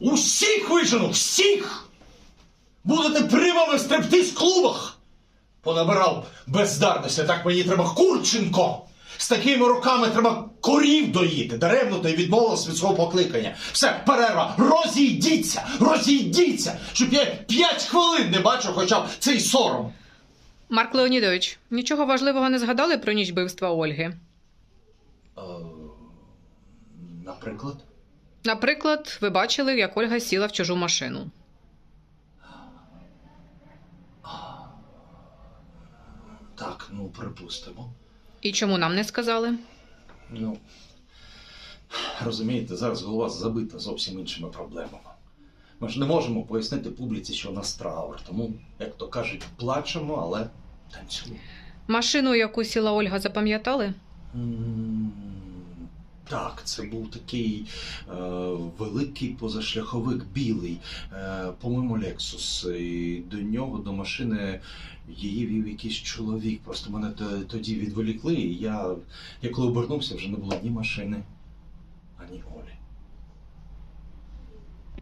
Усіх вижену, всіх! Будете примами в стриптиз-клубах! Понабирав бездарності, так мені треба Курченко! З такими руками треба корів доїти. Даремно той відмовилась від свого покликання. Все, перерва, розійдіться, розійдіться, щоб я п'ять хвилин не бачив хоча б цей сором. Марк Леонідович, нічого важливого не згадали про ніч вбивства Ольги. Е, наприклад? Наприклад, ви бачили, як Ольга сіла в чужу машину. Так, ну припустимо. І чому нам не сказали? Ну, розумієте, зараз голова забита зовсім іншими проблемами. Ми ж не можемо пояснити публіці, що у нас траур. Тому, як то кажуть, плачемо, але танцюємо. Машину, яку сіла Ольга, запам'ятали? М, Так, це був такий е, великий позашляховик білий, е, по-моєму, Лексус. І до нього, до машини, її вів якийсь чоловік. Просто мене тоді відволікли, і я, я коли обернувся, вже не було ні машини, ані Олі.